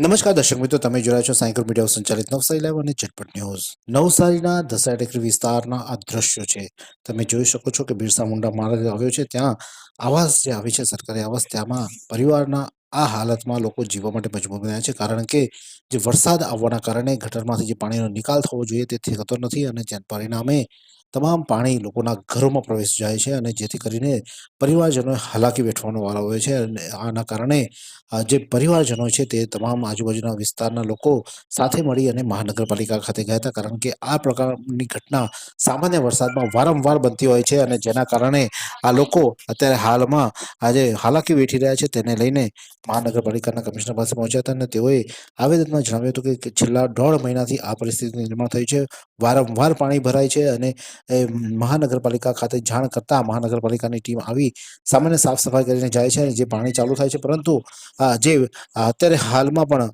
નમસ્કાર દર્શક મિત્રો, તમે જોયા છો સાયકલ મીડિયા સંચાલિત નવસારી લાઈવ અને ઝટપટ ન્યૂઝ. નવસારીના દસરા ટેકરી વિસ્તારના આ દ્રશ્યો છે. તમે જોઈ શકો છો કે બિરસા મુંડા માર્ગ આવ્યો છે. ત્યાં આવાસ જે આવી છે, સરકારી આવાસ, ત્યાંમાં પરિવારના આ હાલતમાં લોકો જીવવા માટે મજબૂર બન્યા છે. કારણ કે જે વરસાદ આવવાના કારણે ગટરમાંથી જે પાણીનો નિકાલ થવો જોઈએ, તે થતો નથી અને જેના પરિણામે તમામ પાણી લોકોના ઘરોમાં પ્રવેશ જાય છે અને જેથી કરીને પરિવારજનોએ હાલાકી વેઠવાનો વારો હોય છે અને આના કારણે જે પરિવારજનો છે તે તમામ આજુબાજુના વિસ્તારના લોકો સાથે મળી અને મહાનગરપાલિકા ખાતે ગયા હતા. કારણ કે આ પ્રકારની ઘટના સામાન્ય વરસાદમાં વારંવાર બનતી હોય છે અને જેના કારણે આ લોકો અત્યારે હાલમાં આજે હાલાકી વેઠી રહ્યા છે. તેને લઈને મહાનગરપાલિકાના કમિશનર પાસે પહોંચ્યા હતા અને તેઓએ આવેદનમાં જણાવ્યું હતું કે છેલ્લા દોઢ મહિનાથી આ પરિસ્થિતિનું નિર્માણ થયું છે. વારંવાર પાણી ભરાય છે અને મહાનગરપાલિકા ખાતે જાણ કરતા મહાનગરપાલિકાની ટીમ આવી, સામાન્ય સાફ સફાઈ કરીને જાય છે અને જે પાણી ચાલુ થાય છે, પરંતુ જે અત્યારે હાલમાં પણ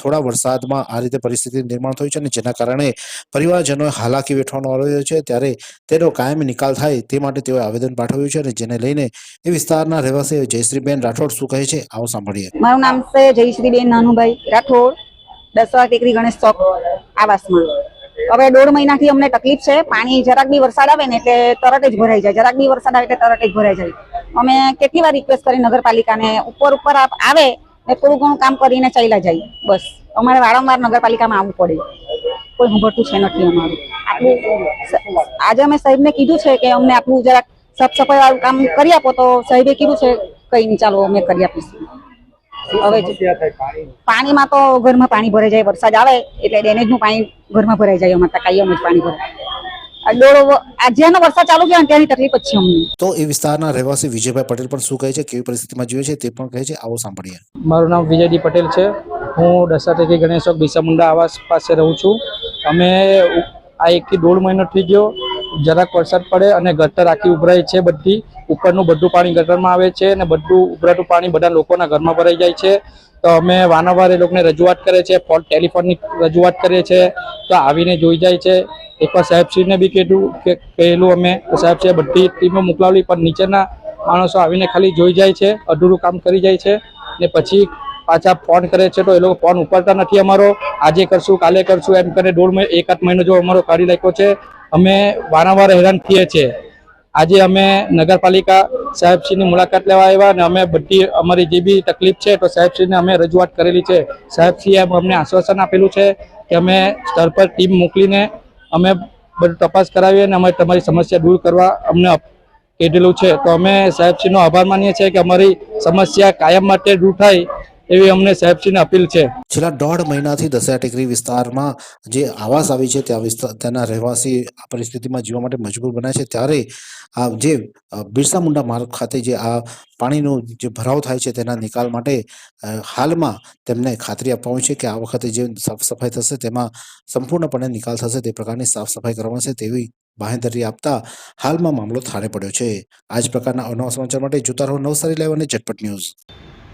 થોડા વરસાદમાં આ રીતે પરિસ્થિતિ નિર્માણ થઈ છે અને જેના કારણે પરિવારજનોએ હાલાકી વેઠવાનો આવ્યો છે, ત્યારે તેનો કાયમ નિકાલ થાય તે માટે તેઓએ આવેદન પાઠવ્યું છે અને જેને લઈને એ વિસ્તારના રહેવાસી જયશ્રીબેન રાઠોડ શું કહે છે, આવો સાંભળીએ. મારું નામ છે જયશ્રીબેન નાનુભાઈ રાઠોડ દસવા ટેકરી ગણેશ ચોક આવાસમાં. હવે દોઢ મહિનાથી અમને તકલીફ છે. પાણી જરાક બી વરસાદ આવે ને એટલે તરત જ ભરાઈ જાય. જરાક બી વરસાદ આવે એટલે તરત જ ભરાઈ જાય. અમે કેટલી વાર રિક્વેસ્ટ કરી નગરપાલિકાને? ઉપર ઉપર આવે ને થોડું ઘણું કામ કરીને ચાલ્યા જાય. બસ. અમારે વારંવાર નગરપાલિકામાં આવવું પડે. કોઈ ઉભરતું છે નથી અમારું. આજે અમે સાહેબને કીધું છે કે અમને આટલું જરાક સાફ સફાઈ વાળું કામ કરી આપો તો સાહેબે કીધું છે, કઈ નહીં, ચાલો અમે કરી આપીશું. હવે જો- પાણીમાં તો ઘરમાં પાણી ભરાઈ જાય વરસાદ આવે એટલે ડેનેજનું પાણી ઘરમાં ભરાઈ જાય અમારે ત્યાં કાયમ જ પાણી ભરાય. આ ડોળો આ જેનો વરસાદ ચાલુ થયો ત્યાંની તકલીફ જ છે અમને. તો એ વિસ્તારના રહેવાસી વિજયભાઈ પટેલ પણ શું કહે છે કેવી પરિસ્થિતિમાં જીવે છે તે પણ કહે છે આવો સાંભળીએ. મારું નામ વિજયડી પટેલ છે. હું દસરા ટેકી ગણેશ ચોક બિરસા મુંડા આવાસ પાસે રહું છું. અમે આ એકથી દોઢ મહિનો થઈ ગયો. જરાક વરસાદ પડે અને ગટર આખી ઉભરાય છે બધી. ઉપરનું બધું પાણી ગટરમાં આવે છે અને બધું ઉભરાતું પાણી બધા લોકોના ઘરમાં ભરાઈ જાય છે. તો અમે વારંવાર એ લોકોને રજૂઆત કરે છે ફોન, ટેલિફોનની રજૂઆત કરીએ છીએ. તો આવીને જોઈ જાય છે. એકવાર સાહેબશ્રીને બી કીધું કે, કહેલું અમે સાહેબશ્રીએ બધી ટીમો મોકલાવેલી, પણ નીચેના માણસો આવીને ખાલી જોઈ જાય છે, અધૂરું કામ કરી જાય છે. ને પછી પાછા ફોન કરે છે, તો એ લોકો ફોન ઉપાડતા નથી અમારો. આજે કરશું, કાલે કરશું, એમ કરીને દોઢ મહિનો એક આધ મહિનો જો અમારો કાઢી નાખ્યો છે. અમે વારંવાર હેરાન થઈએ છીએ. આજે અમે નગરપાલિકા સાહેબશ્રીની મુલાકાત લેવા આવ્યા અને અમે બધી અમારી જે બી તકલીફ છે તો સાહેબશ્રીને અમે રજૂઆત કરેલી છે. સાહેબશ્રીએ અમને આશ્વાસન આપેલું છે કે અમે સ્તર પર ટીમ મોકલીને અમે બધું તપાસ કરાવીએ અને અમે તમારી સમસ્યા દૂર કરવા અમને કહેલું છે. તો અમે સાહેબશ્રીનો આભાર માનીએ છીએ કે અમારી સમસ્યા કાયમ માટે દૂર થાય એવી અમને સાહેબશ્રીને અપીલ છે. છેલ્લા દોઢ મહિનાથી દસરા ટેકરી વિસ્તારમાં જે આવાસ આવી છે, ત્યાં વિસ્તાર ત્યાંના રહેવાસી આ પરિસ્થિતિમાં જીવવા માટે મજબૂર બન્યા છે. ત્યારે આ જે બિરસા મુંડા માર્ગ ખાતે જે આ પાણીનો જે ભરાવ થાય છે, તેના નિકાલ માટે હાલમાં તેમને ખાતરી આપવામાં છે કે આ વખતે જે સાફ સફાઈ થશે, તેમાં સંપૂર્ણપણે નિકાલ થશે, તે પ્રકારની સાફ સફાઈ કરવામાં છે તેવી બાંહેધરી આપતા હાલમાં મામલો થાળે પડ્યો છે. આ જ પ્રકારના અનવા સમાચાર માટે જોતા રહો નવસારી લાઈવ અને ઝટપટ ન્યૂઝ.